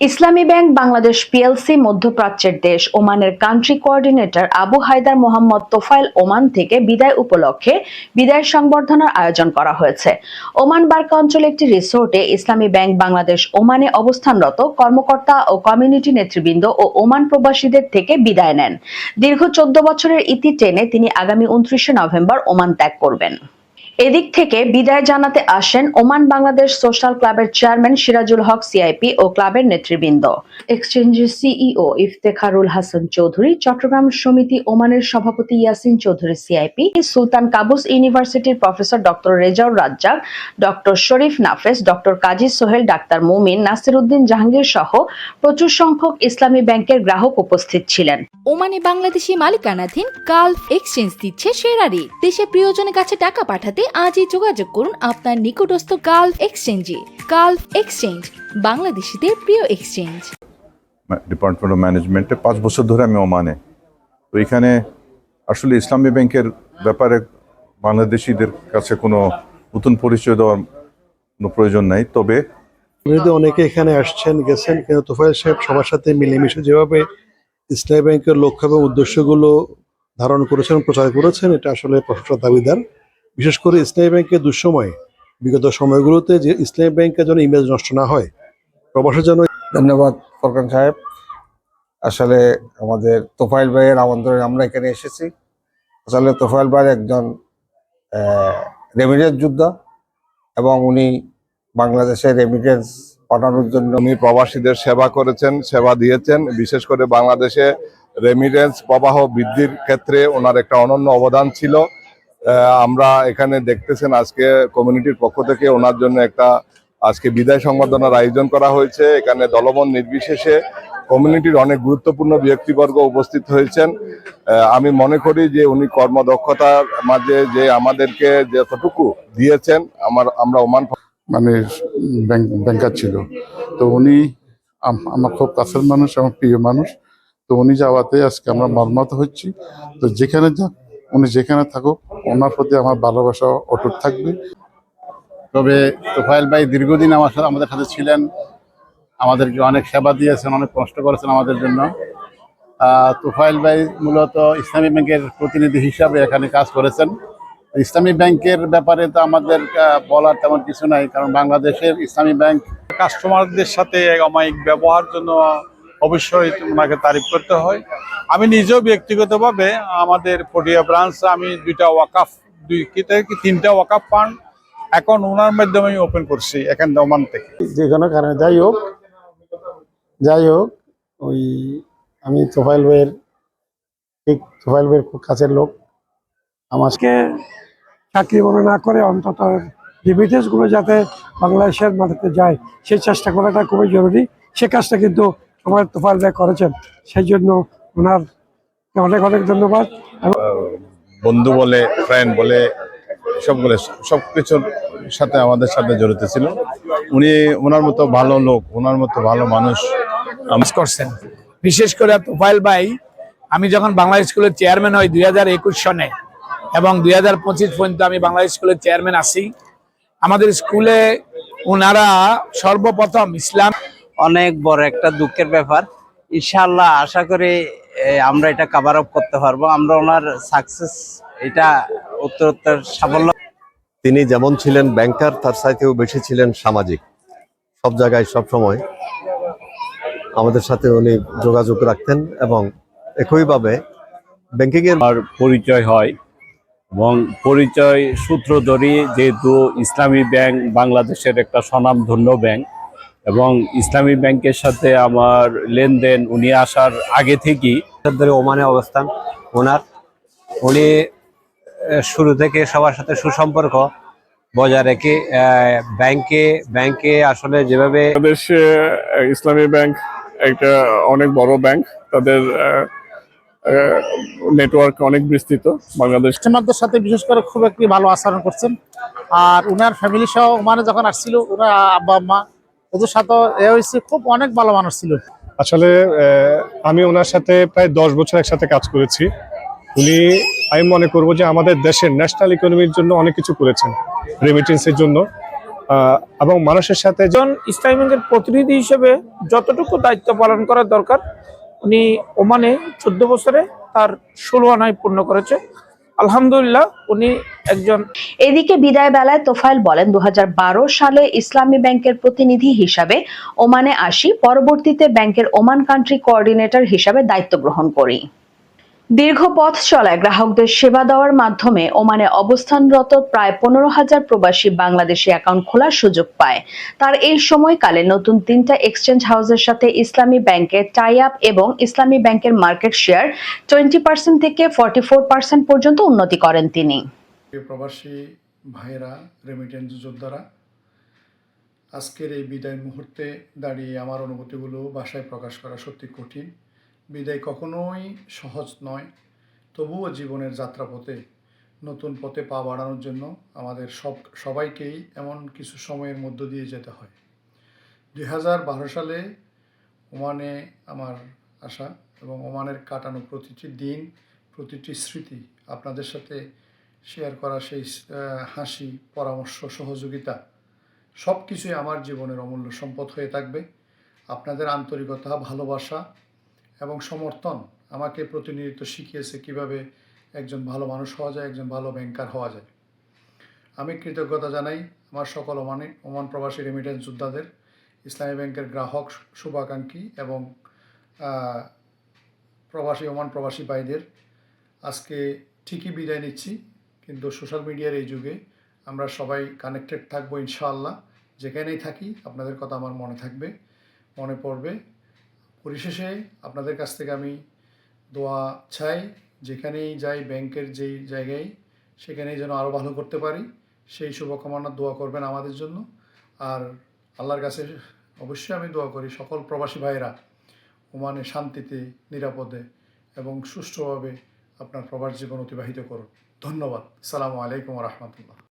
ইসলামী bank Bangladesh PLC মধ্যপ্রাচ্যের দেশ, ওমানের country coordinator Abu Haider Mohammad Tofail Oman থেকে বিদায় উপলক্ষে বিদায় সংবর্ধনার আয়োজন করা হয়েছে। ওমান বার্কা অঞ্চলে একটি রিসোর্টে ইসলামী ব্যাংক বাংলাদেশ ওমানে অবস্থানরত কর্মকর্তা ও কমিউনিটি নেতৃবৃন্দ ও ওমান প্রবাসীদের থেকে বিদায় নেন। দীর্ঘ চোদ্দ বছরের ইতি টেনে তিনি আগামী উনত্রিশে নভেম্বর ওমান ত্যাগ করবেন। এদিক থেকে বিদায় জানাতে আসেন ওমান বাংলাদেশ সোশ্যাল ক্লাবের চেয়ারম্যান সিরাজুল হক সিআইপি ও ক্লাবের নেতৃবৃন্দ। এক্সচেঞ্জের সিইও ইফতেখারুল হাসান চৌধুরী চট্টগ্রাম সমিতি ওমানের সভাপতি Yasin Chowdhury CIP Sultan Qaboos ইউনিভার্সিটির professor doctor Rezaur Razzak doctor Sharif Nafes doctor Kazi Sohel doctor Mumin Nasiruddin Jahangir সহ প্রচুর সংখ্যক ইসলামী ব্যাংকের গ্রাহক উপস্থিত ছিলেন। ওমানে বাংলাদেশি মালিকানাধীন গালফ এক্সচেঞ্জ দিচ্ছে সেরা রেট দেশে প্রিয়জনের কাছে টাকা পাঠাতে আজই যোগাযোগ করুন আপনার নিকটস্থ গালফ এক্সচেঞ্জে। গালফ এক্সচেঞ্জ বাংলাদেশিদের প্রিয় এক্সচেঞ্জ। ডিপার্টমেন্ট অফ ম্যানেজমেন্টে পাঁচ বছর ধরে আমি ওমানে তো এখানে আসলে ইসলামী ব্যাংকের ব্যাপারে বাংলাদেশিদের কাছে কোনো নতুন পরিচয় দেওয়ার কোনো প্রয়োজন নাই। তবে এমনিতে অনেকে এখানে আসছেন গেছেন। কিন্তু তোফায়েল সাহেব সবার সাথে মিলেমিশে যেভাবে ইসলামী ব্যাংকের লক্ষ্য এবং উদ্দেশ্যগুলো ধারণ করেছেন প্রচার করেছেন এটা আসলে প্রশংসার দাবিদার। বিশেষ করে ইসলামী ব্যাংকের দুঃসময় বিগত সময়গুলোতে যে ইসলামী ব্যাংকের যেন ইমেজ নষ্ট না হয় প্রবাসের জন্য ধন্যবাদ ফরকান সাহেব। আসলে আমাদের তোফাইল ভাইয়ের আমন্ত্রণে আমরা এখানে এসেছি। আসলে তোফাইল ভাই একজন রেমিটেন্স যোদ্ধা এবং উনি বাংলাদেশে রেমিডেন্স পাঠানোর জন্য উনি প্রবাসীদের সেবা করেছেন সেবা দিয়েছেন। বিশেষ করে বাংলাদেশে রেমিডেন্স প্রবাহ বৃদ্ধির ক্ষেত্রে ওনার একটা অনন্য অবদান ছিল। আমরা এখানে দেখতেছেন আজকে কমিউনিটির পক্ষ থেকে ওনার জন্য একটা আজকে বিদায় সংবর্ধনার আয়োজন করা হয়েছে। এখানে দলবন নির্বিশেষে কমিউনিটির অনেক গুরুত্বপূর্ণ ব্যক্তিবর্গ উপস্থিত হয়েছেন। আমি মনে করি যে উনি কর্মদক্ষতার মাঝে যে আমাদেরকে যতটুকু দিয়েছেন, আমার আমরা ওমান মানে ব্যাংক ব্যাংকার ছিল। তো উনি আম- আমার খুব কাছের মানুষ, আমার প্রিয় মানুষ। তো উনি যাওয়াতে আজকে আমরা মর্মাহত হচ্ছি। তো যেখানে যাক উনি যেখানে থাকুক ওনার প্রতি আমার ভালোবাসা অটুট থাকবে। তবে তোফায়েল ভাই দীর্ঘদিন আমার সাথে আমাদের সাথে ছিলেন। আমাদেরকে অনেক সেবা দিয়েছেন অনেক কষ্ট করেছেন আমাদের জন্য। আহ, তোফায়েল ভাই মূলত ইসলামী ব্যাংকের প্রতিনিধি হিসাবে এখানে কাজ করেছেন। ইসলামী ব্যাংকের ব্যাপারে তো আমাদের বলার তেমন কিছু নাই কারণ বাংলাদেশের ইসলামী ব্যাংক কাস্টমারদের সাথে অমায়িক ব্যবহার জন্য অবশ্যই ওনাকে তারিফ করতে হয়। আমি নিজেও ব্যক্তিগতভাবে আমাদের পটিয়া ব্রাঞ্চ আমি দুইটা ওয়াকাফ দুই কি তিনটা ওয়াকাফ ফান্ড এখন ওনার মাধ্যমে আমি ওপেন করছি এখান ওমান থেকে। যে কোনো কারণে যাই হোক যাই হোক ওই আমি তোফাইল ভাইয়ের ঠিক তোফাইল ভাইয়ের খুব কাছের লোক। আমাকে চাকরি মনে না করে অন্তত রিমিটেন্স যাতে বাংলাদেশের মাটিতে যায় সেই চেষ্টা করাটা খুবই জরুরি। সে কাজটা কিন্তু আমার তোফাল ভাই করেছেন সেই জন্য ওনার অনেক অনেক ধন্যবাদ। বন্ধু বলে ফ্রেন্ড বলে সব সবগুলো সবকিছুর সাথে আমাদের সাথে জড়িত ছিল। উনি ওনার মতো ভালো লোক ওনার মতো ভালো মানুষ। করছেন। বিশেষ করে তোফাইল ভাই আমি যখন বাংলা স্কুলের চেয়ারম্যান হই দুই হাজার একুশ সনে এবং দুই হাজার পঁচিশ পর্যন্ত আমি বাংলা স্কুলের চেয়ারম্যান আছি আমাদের স্কুলে ওনারা সর্বপ্রথম ইসলাম অনেক বড় একটা দুঃখের ব্যাপার। ইনশাআল্লাহ আশা করি এ, আমরা এটা কাভার আপ করতে পারব। আমরা ওনার সাকসেস এটা উত্তর উত্তর সাফল্য তিনি যেমন ছিলেন ব্যাংকার তার সাথেও বেশি ছিলেন সামাজিক। সব জায়গায় সব সময়। আমাদের সাথে উনি যোগাযোগ রাখতেন এবং একইভাবে ব্যাংকিং এর আর পরিচয় হয় এবং পরিচয় সূত্র ধরি যেহেতু ইসলামী ব্যাংক বাংলাদেশের একটা স্বনামধন্য ব্যাংক এবং ইসলামী ব্যাংকের সাথে আমার লেনদেন উনি আসার আগে থেকেই ধরে ওমানে অবস্থান ওনার। উনি শুরু থেকে সবার সাথে সুসম্পর্ক বজায় রেখে ব্যাংকে ব্যাংকে আসলে যেভাবে বাংলাদেশে ইসলামী ব্যাংক একটা অনেক বড় ব্যাংক। তাদের নেটওয়ার্ক অনেক বিস্তৃত বাংলাদেশ। কাস্টমারদের সাথে বিশেষ করে খুব একটি ভালো আচরণ করছেন। আর উনার ফ্যামিলি সহ ওমানে যখন আসছিল ওনার আব্বা আম্মা ওদের সাথে এ হয়েছে খুব অনেক ভালো মানুষ ছিল। আসলে আমি ওনার সাথে প্রায় দশ বছর একসাথে কাজ করেছি। উনি আমি মনে করব যে আমাদের দেশের ন্যাশনাল ইকোনমির জন্য অনেক কিছু করেছেন রেমিটেন্সের জন্য। এবং মানুষের সাথে জন ইসলামী ব্যাংকের প্রতিনিধি হিসেবে যতটুকু দায়িত্ব পালন করা দরকার উনি ওমানে চোদ্দ বছরে তার ষোলো আনায় পূর্ণ করেছে। আলহামদুলিল্লাহ, উনি একজন এদিকে বিদায় বেলায় তোফাইল বলেন দু হাজার বারো সালে ইসলামী ব্যাংকের প্রতিনিধি হিসাবে ওমানে আসি, পরবর্তীতে ব্যাংকের ওমান কান্ট্রি কোঅর্ডিনেটর হিসাবে দায়িত্ব গ্রহণ করি। দীর্ঘ পথ চলায় গ্রাহকদের সেবা দেওয়ার মাধ্যমে ওমানে অবস্থানরত প্রায় পনেরো হাজার প্রবাসী বাংলাদেশি অ্যাকাউন্ট খোলার সুযোগ পায়। তার এই সময়কালে নতুন তিনটা এক্সচেঞ্জ হাউসের সাথে ইসলামী ব্যাংকের টাই আপ এবং ইসলামী ব্যাংকের মার্কেট শেয়ার টোয়েন্টি পার্সেন্ট থেকে ফর্টি ফোর পার্সেন্ট পর্যন্ত উন্নতি করেন তিনি। প্রবাসী ভাইয়েরা রেমিটেন্স যোদ্ধারা, আজকের এই বিদায় মুহূর্তে দাঁড়িয়ে আমার অনুভূতিগুলো ভাষায় প্রকাশ করা সত্যি কঠিন। বিদায় কখনোই সহজ নয়। তবুও জীবনের যাত্রাপথে, নতুন পথে পা বাড়ানোর জন্য আমাদের সব সবাইকেই এমন কিছু সময়ের মধ্য দিয়ে যেতে হয়। দুই হাজার বারো সালে ওমানে আমার আসা এবং ওমানের কাটানো প্রতিটি দিন, প্রতিটি স্মৃতি আপনাদের সাথে শেয়ার করা সেই হাসি, পরামর্শ, সহযোগিতা সব কিছুই আমার জীবনের অমূল্য সম্পদ হয়ে থাকবে। আপনাদের আন্তরিকতা, ভালোবাসা এবং সমর্থন আমাকে প্রতিনিধিত্ব শিখিয়েছে কীভাবে একজন ভালো মানুষ হওয়া যায়, একজন ভালো ব্যাংকার হওয়া যায়। আমি কৃতজ্ঞতা জানাই আমার সকল ওমানে ওমান প্রবাসী রেমিটেন্স যোদ্ধাদের, ইসলামী ব্যাংকের গ্রাহক শুভাকাঙ্ক্ষী এবং প্রবাসী, ওমান প্রবাসী ভাইদের। আজকে ঠিকই বিদায় নিচ্ছি, কিন্তু সোশ্যাল মিডিয়ার এই যুগে আমরা সবাই কানেক্টেড থাকব ইনশাআল্লাহ। যেখানেই থাকি আপনাদের কথা আমার মনে থাকবে, মনে পড়বে। পরিশেষে আপনাদের কাছ থেকে আমি দোয়া চাই, যেখানেই যাই ব্যাংকের যেই জায়গায়, সেখানেই যেন আরও ভালো করতে পারি। সেই শুভকামনা দোয়া করবেন আমাদের জন্য। আর আল্লাহর কাছে অবশ্যই আমি দোয়া করি সকল প্রবাসী ভাইয়েরা ওমানে শান্তিতে, নিরাপদে এবং সুষ্ঠুভাবে আপনার প্রবাস জীবন অতিবাহিত করুন। ধন্যবাদ। সালামু আলাইকুম রহমতুল্লাহ।